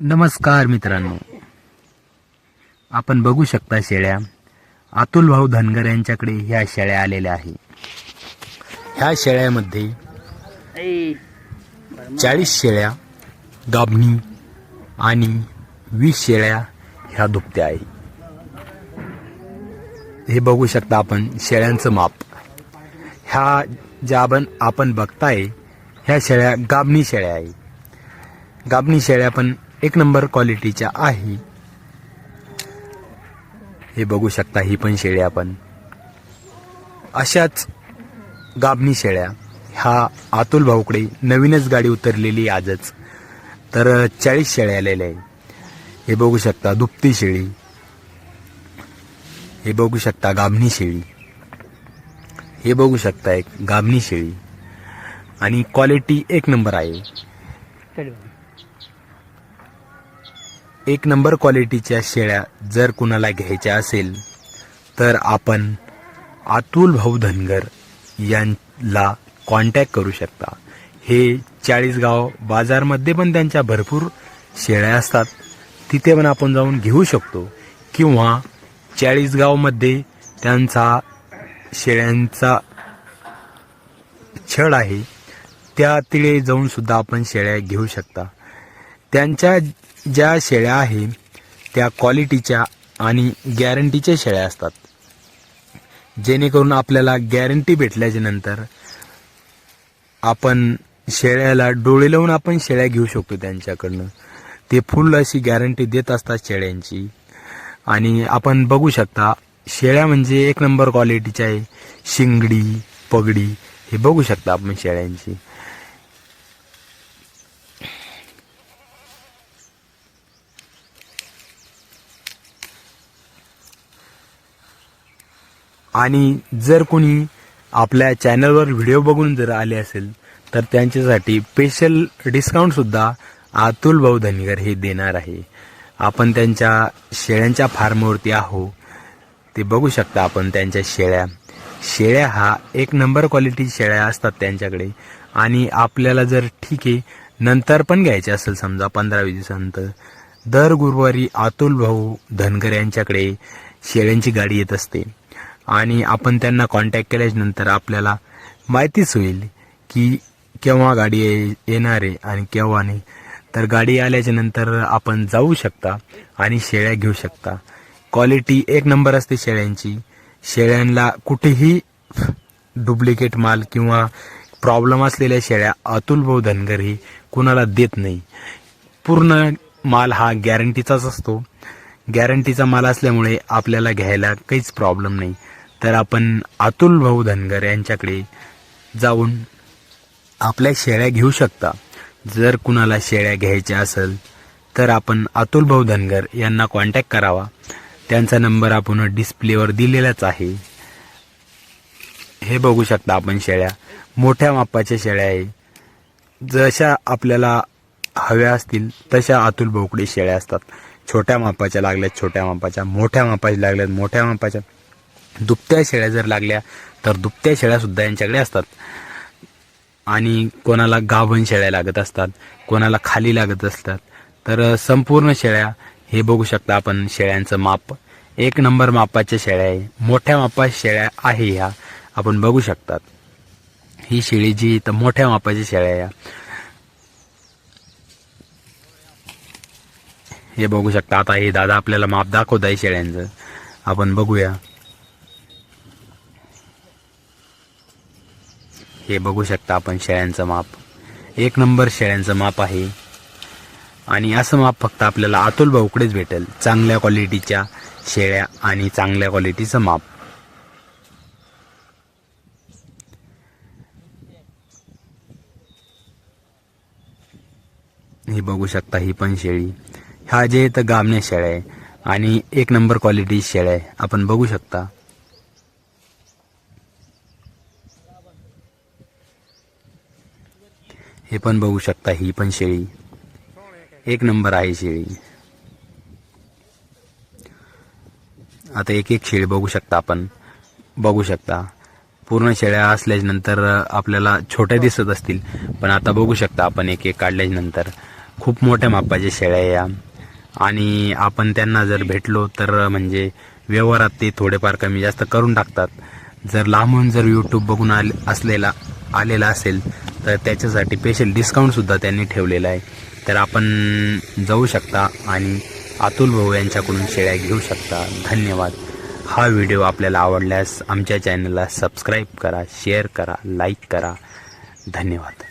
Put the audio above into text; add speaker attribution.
Speaker 1: नमस्कार मित्रांनो. आपण बघू शकता शेळ्या. अतुल भाऊ धनगर यांच्याकडे ह्या शेळ्या आलेल्या आहे. ह्या शेळ्यामध्ये चाळीस शेळ्या गाभणी आणि वीस शेळ्या ह्या दुभत्या आहे. हे बघू शकता आपण शेळ्यांचं माप. ह्या ज्या आपण आपण बघताय ह्या शेळ्या गाभणी शेळ्या आहे. गाबणी शेळ्या पण एक नंबर क्वालिटीच्या आहे. हे बघू शकता ही पण शेळ्या आपण. अशाच गाबणी शेळ्या. ह्या अतुल भाऊकडे नवीनच गाडी उतरलेली आजच. तर चाळीस शेळ्या आलेल्या आहे हे बघू शकता दुपती शेळी. हे बघू शकता गाबणी शेळी. हे बघू शकता एक गाबणी शेळी. आणि क्वालिटी एक नंबर आहे. एक नंबर क्वालिटीच्या शेळ्या जर कुणाला घ्यायच्या असेल तर आपण अतुल भाऊ धनगर यांना कॉन्टॅक्ट करू शकता. हे चाळीसगाव बाजारमध्ये पण त्यांच्या भरपूर शेळ्या असतात. तिथे पण आपण जाऊन घेऊ शकतो. किंवा चाळीसगावमध्ये त्यांचा शेळ्यांचा छळ आहे त्या तिळे जाऊनसुद्धा आपण शेळ्या घेऊ शकता. त्यांच्या ज्या शेळ्या आहे त्या क्वालिटीच्या आणि गॅरंटीच्या शेळ्या असतात. जेणेकरून आपल्याला गॅरंटी भेटल्याच्या नंतर आपण शेळ्याला डोळे लावून आपण शेळ्या घेऊ शकतो त्यांच्याकडनं. ते फुल अशी गॅरंटी देत असतात शेळ्यांची. आणि आपण बघू शकता शेळ्या म्हणजे एक नंबर क्वालिटीच्या आहे. शिंगडी पगडी हे बघू शकता आपण शेळ्यांची. आणि जर कोणी आपल्या चॅनलवर व्हिडिओ बघून जर आले असेल तर त्यांच्यासाठी स्पेशल डिस्काउंटसुद्धा अतुल भाऊ धनगर हे देणार आहे. आपण त्यांच्या शेळ्यांच्या फार्मवरती आहो ते बघू शकता आपण त्यांच्या शेळ्या. शेळ्या हा एक नंबर क्वालिटी शेळ्या असतात त्यांच्याकडे. आणि आपल्याला जर ठीक आहे नंतर पण घ्यायचे असेल समजा पंधरा वीस दिवसानंतर दर गुरुवारी अतुल भाऊ धनगर यांच्याकडे शेळ्यांची गाडी येत असते. आणि आपण त्यांना कॉन्टॅक्ट केल्यानंतर आपल्याला माहितीच होईल की केव्हा गाडी ये- येणार आहे आणि केव्हा नाही. तर गाडी आल्याच्यानंतर आपण जाऊ शकता आणि शेळ्या घेऊ शकता. क्वालिटी एक नंबर असते शेळ्यांची. शेळ्यांना कुठेही डुप्लिकेट माल किंवा प्रॉब्लेम असलेल्या शेळ्या अतुल भाऊ धनगर ही कुणाला देत नाही. पूर्ण माल हा गॅरंटीचाच असतो. गॅरंटीचा माल असल्यामुळे आपल्याला घ्यायला काहीच प्रॉब्लेम नाही. तर आपण अतुल भाऊ धनगर यांच्याकडे जाऊन आपल्या शेळ्या घेऊ शकता. जर कुणाला शेळ्या घ्यायच्या असेल तर आपण अतुल भाऊ धनगर यांना कॉन्टॅक्ट करावा. त्यांचा नंबर आपण डिस्प्लेवर दिलेलाच आहे. हे बघू शकता आपण शेळ्या. मोठ्या मापाच्या शेळ्या आहे. जशा आपल्याला हव्या असतील तशा अतुल भाऊकडे शेळ्या असतात. छोट्या मापाच्या लागल्यात छोट्या मापाच्या. मोठ्या मापाच्या लागल्यात मोठ्या मापाच्या. दुपत्या शेळ्या जर लागल्या तर दुपत्या शेळ्या सुद्धा यांच्याकडे असतात. आणि कोणाला गाभण शेळ्या लागत असतात कोणाला खाली लागत असतात तर संपूर्ण शेळ्या हे बघू शकता आपण शेळ्यांचं माप. एक नंबर मापाच्या शेळ्या आहे. मोठ्या मापाच्या शेळ्या आहे ह्या. आपण बघू शकतात. ही शेळी जी तर मोठ्या मापाच्या शेळ्या आहे. हे बघू शकता. आता हे दादा आपल्याला माप दाखवत आहे शेळ्यांचं. आपण बघूया. हे बघू शकता आपण शेळ्यांचं माप. एक नंबर शेळ्यांचं माप आहे. आणि असं माप फक्त आपल्याला अतुल भाऊकडेच भेटेल. चांगल्या क्वालिटीच्या शेळ्या आणि चांगल्या क्वालिटीचं माप. ही बघू शकता ही पण शेळी. ह्या जे तर गामण्या शेळ्या आहे आणि एक नंबर क्वालिटी शेळ्या आहे. आपण बघू शकता. हे पण बघू शकता ही पण शेळी. एक नंबर आहे शेळी. आता एक एक शेळी बघू शकता आपण. बघू शकता. पूर्ण शेळ्या असल्याच्या नंतर आपल्याला छोट्या दिसत असतील पण आता बघू शकता आपण एक एक काढल्याच्यानंतर. खूप मोठ्या मापाच्या शेळ्या या. आणि आपण त्यांना जर भेटलो तर म्हणजे व्यवहारात ते थोडेफार कमी जास्त करून टाकतात. जर लांबून जर यूट्यूब बघून आले असलेला आलेला असेल तर त्याच्यासाठी स्पेशल डिस्काउंटसुद्धा त्यांनी ठेवलेला आहे. तर आपण जाऊ शकता आणि अतुल भाऊ यांच्याकडून शेळ्या घेऊ शकता. धन्यवाद. हा व्हिडिओ आपल्याला आवडल्यास आमच्या चॅनलला सबस्क्राईब करा शेअर करा लाईक करा. धन्यवाद.